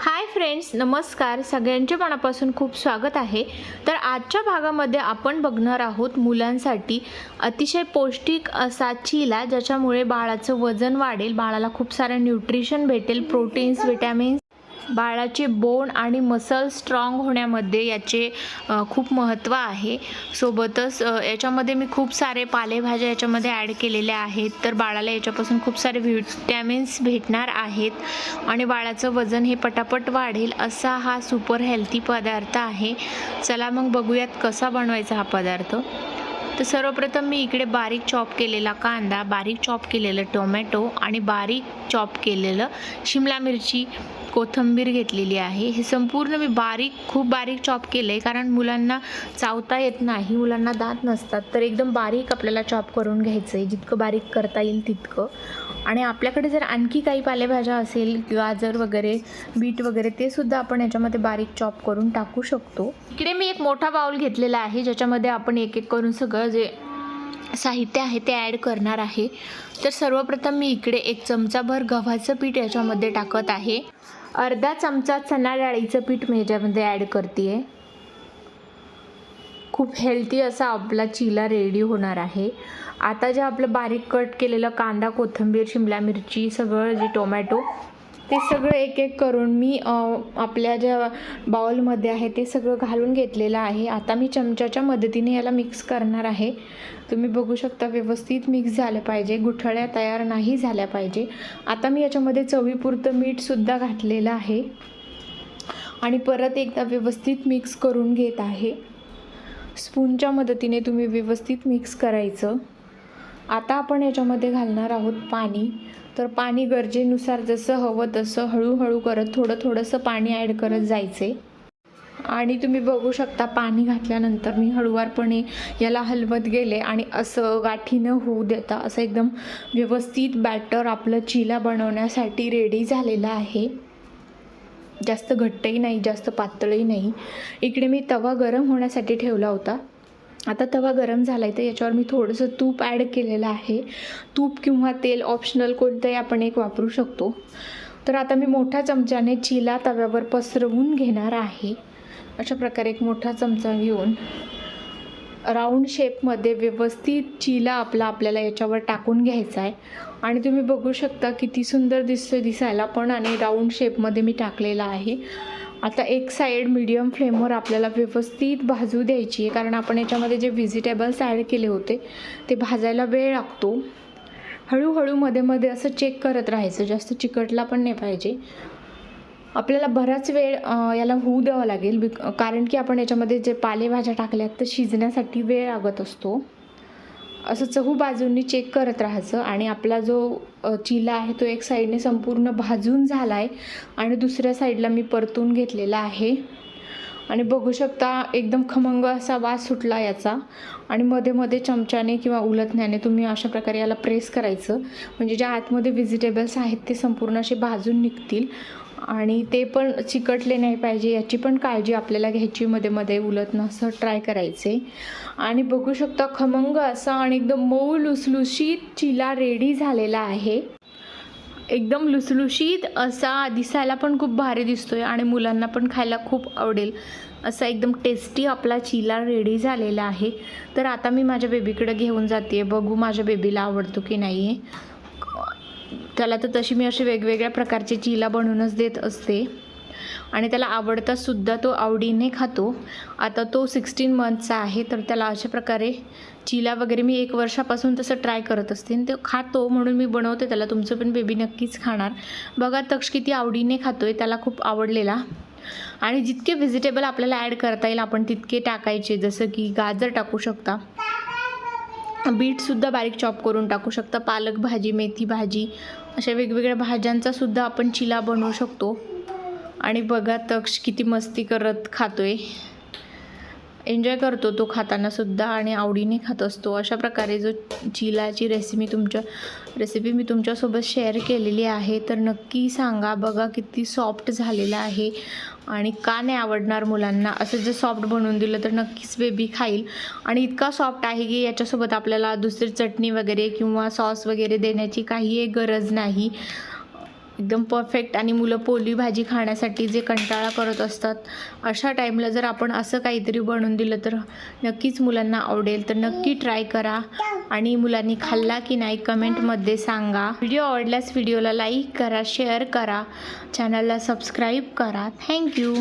Hi friends नमस्कार. सगळ्यांचे मनापासून खूप स्वागत आहे. तर आजच्या भागामध्ये आपण बघणार आहोत मुलांसाठी अतिशय पौष्टिक असा चिला ज्याच्यामुळे बाळाचं वजन वाढेल बाळाला खूप सारं न्यूट्रिशन भेटेल प्रोटीन्स विटॅमिन्स बाळाचे बोन आणि मसल स्ट्रॉंग होण्यामध्ये याचे खूप महत्त्व आहे. सोबतच याच्यामध्ये मी खूप सारे पालेभाज्या याच्यामध्ये ॲड केलेल्या आहेत. तर बाळाला याच्यापासून खूप सारे व्हिटॅमिन्स भेटणार आहेत. आणि बाळाचं वजन हे पटापट वाढेल असा हा सुपर हेल्थी पदार्थ आहे. चला मग बघूयात कसा बनवायचा हा पदार्थ. तर सर्वप्रथम मी इकडे बारीक चॉप केलेला कांदा बारीक चॉप केलेलं टोमॅटो आणि बारीक चॉप केलेलं शिमला मिरची कोथिंबीर घेतलेली आहे. हे संपूर्ण मी बारीक खूप बारीक चॉप केलं आहे कारण मुलांना चावता येत नाही मुलांना दात नसतात तर एकदम बारीक आपल्याला चॉप करून घ्यायचं आहे जितकं बारीक करता येईल तितकं. आणि आपल्याकडे जर आणखी काही पालेभाज्या असेल गाजर वगैरे बीट वगैरे ते सुद्धा आपण याच्यामध्ये बारीक चॉप करून टाकू शकतो. इकडे मी एक मोठा बाउल घेतलेला आहे ज्याच्यामध्ये आपण एक एक करून सगळं जे साहित्य आहे ते ॲड करणार आहे. तर सर्वप्रथम मी इकडे एक चमचाभर गव्हाचं पीठ याच्यामध्ये टाकत आहे. अर्धा चमचा चणा डाळीचं पीठ मी याच्यामध्ये ॲड करते आहे खूप हेल्दी असा आपला चिला रेडी होणार आहे. आता जे आपलं बारीक कट केलेलं कांदा कोथिंबीर शिमला मिरची सगळं जे टोमॅटो ते सगळं एक एक करून मी आपल्या ज्या बाउलमध्ये आहे ते सगळं घालून घेतलेलं आहे. आता मी चमच्याच्या मदतीने याला मिक्स करणार आहे. तुम्ही बघू शकता व्यवस्थित मिक्स झालं पाहिजे. गुठळ्या तयार नाही झाल्या पाहिजे. आता मी याच्यामध्ये चवीपुरतं मीठसुद्धा घातलेलं आहे. आणि परत एकदा व्यवस्थित मिक्स करून घेत आहे. स्पूनच्या मदतीने तुम्ही व्यवस्थित मिक्स करायचं. आता आपण याच्यामध्ये घालणार आहोत पाणी. तर पाणी गरजेनुसार जसं हवं तसं हळूहळू करत थोडं थोडंसं पाणी ॲड करत जायचे. आणि तुम्ही बघू शकता पाणी घातल्यानंतर मी हळुवारपणे याला हलवत गेले आणि असं गाठी न होऊ देता असं एकदम व्यवस्थित बॅटर आपलं चिला बनवण्यासाठी रेडी झालेलं आहे. जास्त घट्टही नाही जास्त पातळही नाही. इकडे मी तवा गरम होण्यासाठी ठेवला होता. आता तवा गरम झाला आहे तर याच्यावर मी थोडंसं तूप ॲड केलेलं आहे. तूप किंवा तेल ऑप्शनल कोणतंही आपण एक वापरू शकतो. तर आता मी मोठ्या चमच्याने चिला तव्यावर पसरवून घेणार आहे. अशा प्रकारे एक मोठा चमचा घेऊन राऊंड शेपमध्ये व्यवस्थित चिला आपला आपल्याला याच्यावर टाकून घ्यायचा आहे. आणि तुम्ही बघू शकता किती सुंदर दिसतं दिसायला पण आणि राऊंड शेपमध्ये मी टाकलेला आहे. आता एक साईड मीडियम फ्लेमवर आपल्याला व्यवस्थित भाजू द्यायची आहे. कारण आपण याच्यामध्ये जे व्हेजिटेबल्स ॲड केले होते ते भाजायला वेळ लागतो. हळूहळू मध्ये मध्ये असं चेक करत राहायचं. जास्त चिकटला पण नाही पाहिजे. आपल्याला बराच वेळ याला होऊ द्यावा लागेल. बिक कारण की आपण याच्यामध्ये जे पालेभाज्या टाकल्यात तर शिजण्यासाठी वेळ लागत असतो. असं चहू बाजूंनी चेक करत राहायचं आणि आपला जो चिला आहे तो एक साईडने संपूर्ण भाजून झाला आहे आणि दुसऱ्या साईडला मी परतून घेतलेला आहे. आणि बघू शकता एकदम खमंग असा वास सुटला याचा. आणि मध्ये मध्ये चमच्याने किंवा उलटण्याने तुम्ही अशा प्रकारे याला प्रेस करायचं. म्हणजे ज्या आतमध्ये व्हेजिटेबल्स आहेत ते संपूर्ण असे भाजून निघतील. आणि ते पण चिकटले नाही पाहिजे याची पण काळजी आपल्याला घ्यायची मध्ये मध्ये उलटणं असं ट्राय करायचे. आणि बघू शकता खमंग असा आणि एकदम मऊ लुसलुशीत चिला रेडी झालेला आहे. एकदम लुसलुशीत असा दिसायला पण खूप भारी दिसतो आहे आणि मुलांना पण खायला खूप आवडेल. असा एकदम टेस्टी आपला चिला रेडी झालेला आहे. तर आता मी माझ्या बेबीकडे घेऊन जाते बघू माझ्या बेबीला आवडतो की नाही आहे त्याला तर तशी मी अशी वेगवेगळ्या प्रकारचे चिला बनवूनच देत असते. आणि त्याला आवडतासुद्धा तो आवडीने खातो. आता तो सिक्स्टीन मंथचा आहे तर त्याला अशा प्रकारे चिला वगैरे मी एक वर्षापासून तसं ट्राय करत असते. आणि तो खातो म्हणून मी बनवते त्याला तुमचं पण बेबी नक्कीच खाणार. बघा तक्ष किती आवडीने खातो आहे त्याला खूप आवडलेला. आणि जितके व्हेजिटेबल आपल्याला ॲड करता येईल आपण तितके टाकायचे. जसं की गाजर टाकू शकता. बीटसुद्धा बारीक चॉप करून टाकू शकता. पालक भाजी मेथी भाजी अशा वेगवेगळ्या भाज्यांचासुद्धा आपण चिला बनवू शकतो. आणि बघा तक्ष किती मस्ती करत खातोय. एन्जॉय करतो तो खाताना सुद्धा आणि आवडीने खात असतो. अशा प्रकारे जो चिलाची रेसिपी तुमच्या रेसिपी मी तुमच्यासोबत शेअर केलेली आहे तर नक्की सांगा बघा किती सॉफ्ट झालेलं आहे आणि का नाही आवडणार मुलांना. असं जर सॉफ्ट बनवून दिलं तर नक्कीच बेबी खाईल. आणि इतका सॉफ्ट आहे की याच्यासोबत आपल्याला दुसरी चटणी वगैरे किंवा सॉस वगैरे देण्याची काही गरज नाही. एकदम परफेक्ट आणि मुलं पोली भाजी खाण्यासाठी जे कंटाळा करत असतात अशा टाईमला जर आपण असं काहीतरी बनवून दिलं तर नक्कीच मुलांना आवडेल. तर नक्की ट्राय करा आणि मुलांनी खाल्ला की नाही कमेंटमध्ये सांगा. व्हिडिओ आवडल्यास व्हिडिओला लाईक करा शेअर करा. चॅनलला सबस्क्राईब करा. थँक्यू